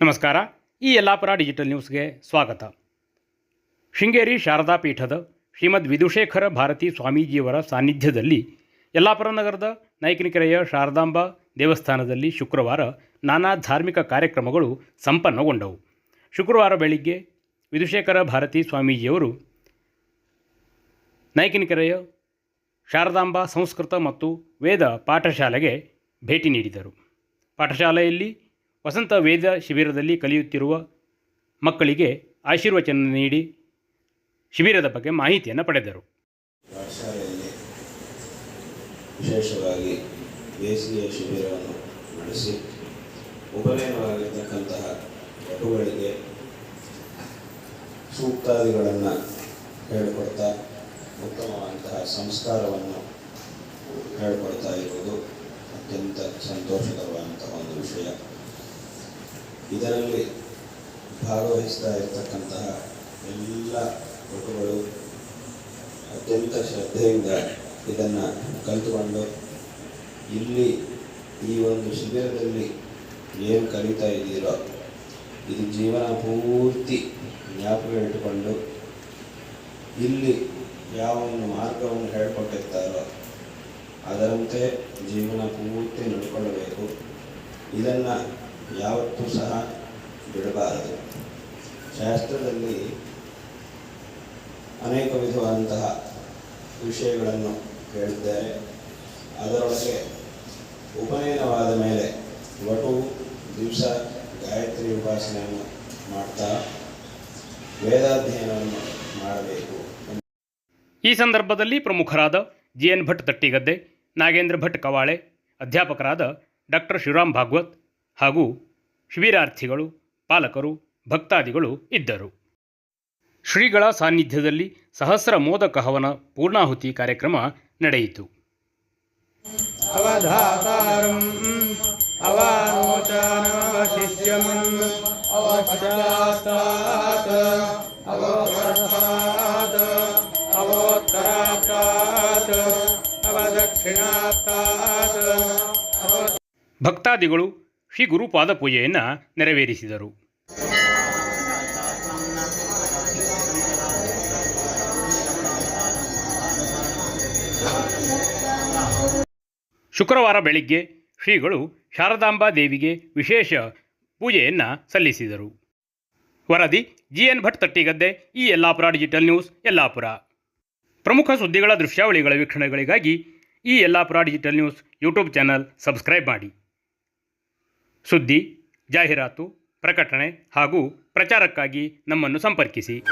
ನಮಸ್ಕಾರ. ಈ ಯಲ್ಲಾಪುರ ಡಿಜಿಟಲ್ ನ್ಯೂಸ್ಗೆ ಸ್ವಾಗತ. ಶೃಂಗೇರಿ ಶಾರದಾ ಪೀಠದ ಶ್ರೀಮದ್ ವಿಧುಶೇಖರ ಭಾರತಿ ಸ್ವಾಮೀಜಿಯವರ ಸಾನ್ನಿಧ್ಯದಲ್ಲಿ ಯಲ್ಲಾಪುರ ನಗರದ ನಾಯಕನಿಕೆರೆಯ ಶಾರದಾಂಬಾ ದೇವಸ್ಥಾನದಲ್ಲಿ ಶುಕ್ರವಾರ ನಾನಾ ಧಾರ್ಮಿಕ ಕಾರ್ಯಕ್ರಮಗಳು ಸಂಪನ್ನಗೊಂಡವು. ಶುಕ್ರವಾರ ಬೆಳಿಗ್ಗೆ ವಿಧುಶೇಖರ ಭಾರತಿ ಸ್ವಾಮೀಜಿಯವರು ನಾಯಕನಿಕೆರೆಯ ಶಾರದಾಂಬಾ ಸಂಸ್ಕೃತ ಮತ್ತು ವೇದ ಪಾಠಶಾಲೆಗೆ ಭೇಟಿ ನೀಡಿದರು. ಪಾಠಶಾಲೆಯಲ್ಲಿ ವಸಂತ ವೇದ ಶಿಬಿರದಲ್ಲಿ ಕಲಿಯುತ್ತಿರುವ ಮಕ್ಕಳಿಗೆ ಆಶೀರ್ವಚನ ನೀಡಿ ಶಿಬಿರದ ಬಗ್ಗೆ ಮಾಹಿತಿಯನ್ನು ಪಡೆದರು. ವಿಶೇಷವಾಗಿ ಬೇಸಿಗೆ ಶಿಬಿರವನ್ನು ನಡೆಸಿ ಉಪನಯನವಾಗಿರ್ತಕ್ಕಂತಹ ವಟುಗಳಿಗೆ ಸೂಕ್ತಾದಿಗಳನ್ನು ಹೇಳಿಕೊಡ್ತಾ ಉತ್ತಮವಾದಂತಹ ಸಂಸ್ಕಾರವನ್ನು ಹೇಳಿಕೊಡ್ತಾ ಇರುವುದು ಅತ್ಯಂತ ಸಂತೋಷಕರವಾದಂತಹ ಒಂದು ವಿಷಯ. ಇದರಲ್ಲಿ ಭಾಗವಹಿಸ್ತಾ ಇರ್ತಕ್ಕಂತಹ ಎಲ್ಲ ವಟುಗಳು ಅತ್ಯಂತ ಶ್ರದ್ಧೆಯಿಂದ ಇದನ್ನು ಕಲಿತುಕೊಂಡು ಇಲ್ಲಿ ಈ ಒಂದು ಶಿಬಿರದಲ್ಲಿ ಏನು ಕಲಿತಾ ಇದ್ದೀರೋ, ಇದು ಜೀವನ ಪೂರ್ತಿ ಜ್ಞಾಪಕ ಇಟ್ಟುಕೊಂಡು ಇಲ್ಲಿ ಯಾವ ಒಂದು ಮಾರ್ಗವನ್ನು ಹೇಳಿಕೊಟ್ಟಿರ್ತಾರೋ, ಅದರಂತೆ ಜೀವನ ಪೂರ್ತಿ ನಡ್ಕೊಳ್ಳಬೇಕು. ಇದನ್ನು ಯಾವತ್ತೂ ಸಹ ಬಿಡಬಾರದು. ಶಾಸ್ತ್ರದಲ್ಲಿ ಅನೇಕ ವಿಧವಾದಂತಹ ವಿಷಯಗಳನ್ನು ಹೇಳಿದ್ದಾರೆ ಅದರೊಳಗೆ ಉಪನಯನವಾದ ಮೇಲೆ ವಟು, ದಿವಸ, ಗಾಯತ್ರಿ ಉಪಾಸನೆಯನ್ನು ಮಾಡ್ತಾ ವೇದಾಧ್ಯಯನವನ್ನು ಮಾಡಬೇಕು. ಈ ಸಂದರ್ಭದಲ್ಲಿ ಪ್ರಮುಖರಾದ ಜಿ ಎನ್ ಭಟ್ ತಟ್ಟಿಗದ್ದೆ, ನಾಗೇಂದ್ರ ಭಟ್ ಕವಾಳೆ, ಅಧ್ಯಾಪಕರಾದ ಡಾಕ್ಟರ್ ಶಿವರಾಮ್ ಭಾಗವತ್ ಹಾಗೂ ಶಿಬಿರಾರ್ಥಿಗಳು ಪಾಲಕರು ಭಕ್ತಾದಿಗಳು ಇದ್ದರು. ಶ್ರೀಗಳ ಸಾನ್ನಿಧ್ಯದಲ್ಲಿ ಸಹಸ್ರ ಮೋದಕ ಹವನ ಪೂರ್ಣಾಹುತಿ ಕಾರ್ಯಕ್ರಮ ನಡೆಯಿತು. ಭಕ್ತಾದಿಗಳು ಶ್ರೀ ಗುರುಪಾದ ಪೂಜೆಯನ್ನು ನೆರವೇರಿಸಿದರು. ಶುಕ್ರವಾರ ಬೆಳಿಗ್ಗೆ ಶ್ರೀಗಳು ಶಾರದಾಂಬಾ ದೇವಿಗೆ ವಿಶೇಷ ಪೂಜೆಯನ್ನು ಸಲ್ಲಿಸಿದರು. ವರದಿ ಜಿ ಎನ್ ಭಟ್ ತಟ್ಟಿಗದ್ದೆ, ಈ ಯಲ್ಲಾಪುರ ಡಿಜಿಟಲ್ ನ್ಯೂಸ್, ಯಲ್ಲಾಪುರ. ಪ್ರಮುಖ ಸುದ್ದಿಗಳ ದೃಶ್ಯಾವಳಿಗಳ ವೀಕ್ಷಣೆಗಳಿಗಾಗಿ ಈ Yellapur digital news YouTube channel subscribe ಮಾಡಿ. ಸುದ್ದಿ ಜಾಹೀರಾತು ಪ್ರಕಟಣೆ ಹಾಗೂ ಪ್ರಚಾರಕ್ಕಾಗಿ ನಮ್ಮನ್ನು ಸಂಪರ್ಕಿಸಿ.